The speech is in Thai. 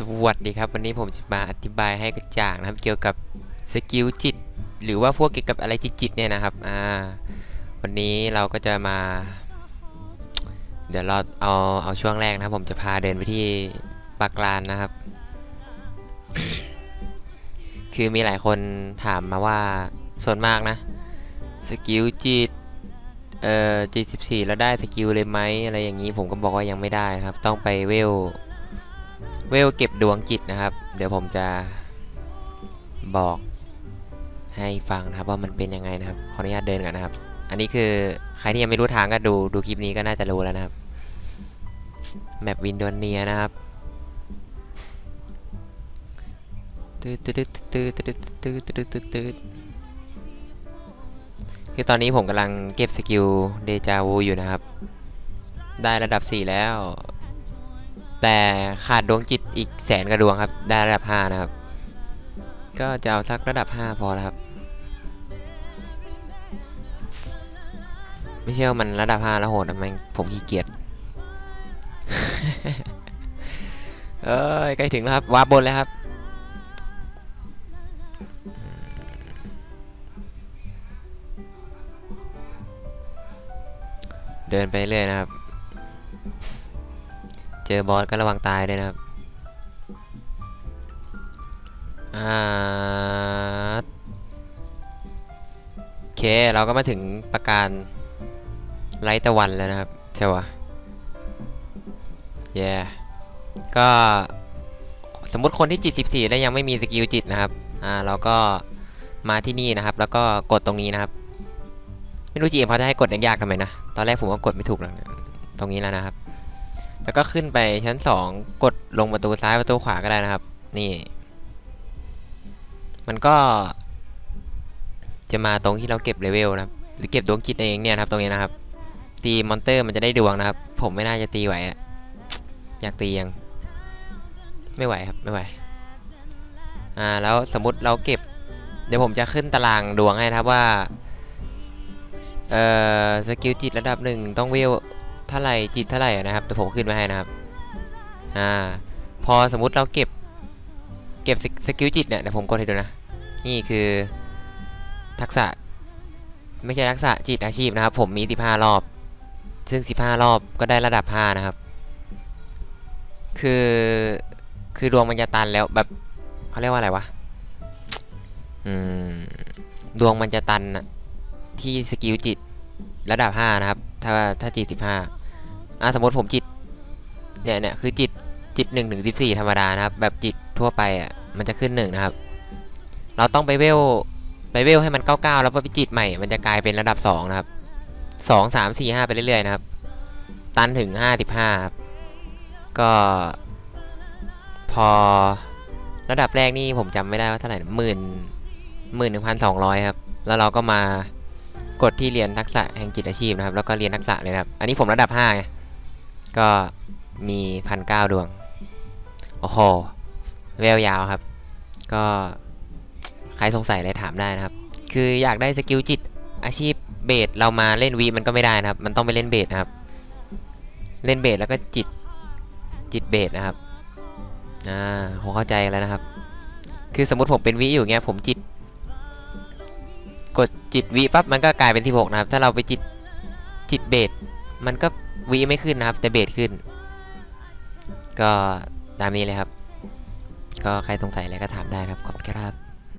สวัสดีครับ วันนี้ผมจะมาอธิบายให้กระจ่างนะครับเกี่ยวกับสกิลจิต หรือว่าพวกเกี่ยวกับอะไรจิตๆเนี่ยนะครับอ่าวันนี้เราก็จะมา เดี๋ยวเราเอาเอาช่วงแรกนะครับ ผมจะพาเดินไปที่ปากลานนะครับ คือมีหลายคนถามมาว่าส่วนมากนะสกิลจิตเอ่อจิต14แล้วได้สกิลเลยไหมอะไรอย่างนี้ผมก็บอกว่ายังไม่ได้นะครับ ต้องไปเวล เวลเก็บดวงจิตนะครับ เดี๋ยวผมจะบอกให้ฟังนะครับว่ามันเป็นยังไงนะครับ ขออนุญาตเดินก่อนนะครับ อันนี้คือใครที่ยังไม่รู้ทางก็ดูดูคลิปนี้ก็น่าจะรู้แล้วนะครับ แมปวินโดเนียนะครับตืดตืดตืดตืดตืดตืดตืดตืดคือตอนนี้ผมกำลังเก็บสกิลเดจาวูอยู่นะครับ ได้ระดับ 4 แล้ว แต่ขาดดวงจิตอีกแสนกระดวงครับ ได้ระดับ 5 นะครับ ก็จะเอาสักระดับ 5 พอแล้วครับ ไม่ใช่ว่ามันระดับ 5 แล้วโหดนะแม่งผมขี้เกียจเอ้ยใกล้ถึงแล้วครับวาร์ปบนแล้วครับเดินไปเรื่อยนะครับ เจอบอสก็ระวังตายด้วยนะครับอาโอเค เราก็มาถึงประการไลตะวันแล้วนะครับ ใช่ปะเย่ก็สมมุติคนที่จิต 14 แล้วยังไม่มีสกิลจิตนะครับ อ่า เราก็มาที่นี่นะครับ แล้วก็กดตรงนี้นะครับ ไม่รู้จีเอ็มเขาจะให้กดยากๆทำไมนะ ตอนแรกผมก็กดไม่ถูกหรอกตรงนี้แล้วนะครับ แล้วก็ขึ้นไปชั้น 2 กดลงประตูซ้ายประตูขวาก็ได้นะครับ นี่ มันก็ จะมาตรงที่เราเก็บเลเวลนะครับ หรือเก็บดวงจิตเองเนี่ยนะครับ ตรงนี้นะครับ ตีมอนเตอร์มันจะได้ดวงนะครับ ผมไม่น่าจะตีไหวอะอยากตียัง ไม่ไหวครับไม่ไหว อ่าแล้วสมมติเราเก็บ เดี๋ยวผมจะขึ้นตารางดวงให้นะครับว่า เอ่อสกิลจิตระดับหนึ่งต้องเวล เท่าไหร่จิตเท่าไหร่นะครับแต่ผมขึ้นมาให้นะครับอ่าพอสมมุติเราเก็บเก็บสกิลจิตเนี่ยเดี๋ยวผมกดให้ดูนะ นี่คือทักษะไม่ใช่ทักษะจิตอาชีพนะครับ ผมมี 15 รอบ ซึ่ง 15 รอบก็ได้ระดับ 5 นะครับ คือคือดวงมันจะตันแล้วแบบเขาเรียกว่าอะไรวะอืมดวงมันจะตันอะที่สกิลจิตระดับ 5 นะครับ ถ้าถ้าจิต15 อะสมมติผมจิต เนี่ยเนี่ยคือจิตจิต1ถึง14ธรรมดานะครับ แบบจิตทั่วไปอะมันจะขึ้น1นะครับ เราต้องไปเวลไปเวลให้มัน99แล้วพอไปจิตใหม่ มันจะกลายเป็นระดับ2นะครับ2 3 4 5ไปเรื่อยๆนะครับ ตันถึง55ครับก็พอระดับแรกนี่ผมจำไม่ได้ว่าเท่าไหร่หมื่นหมื่นหนึ่งพันสองร้อยครับ แล้วเราก็มากดที่เรียนทักษะแห่งจิตอาชีพนะครับ แล้วก็เรียนทักษะเลยนะครับ อันนี้ผมระดับ5ไง ก็มีพันเก้าดวง โอ้โหเวลยาวครับ ก็ใครสงสัยอะไรถามได้นะครับ คืออยากได้สกิลจิตอาชีพเบสเรามาเล่นวีมันก็ไม่ได้นะครับ มันต้องไปเล่นเบสนะครับ เล่นเบสแล้วก็จิตจิตเบสนะครับ อ่าผมเข้าใจแล้วนะครับ คือสมมติผมเป็นวิอยู่เงี้ยผมจิต กดจิตวิปั๊บมันก็กลายเป็น16นะครับ ถ้าเราไปจิตจิตเบสมันก็ วิไม่ขึ้นนะครับ แต่เบสขึ้น ก็ตามนี้เลยครับ ก็ใครสงสัยอะไรก็ถามได้ครับ ขอบคุณครับ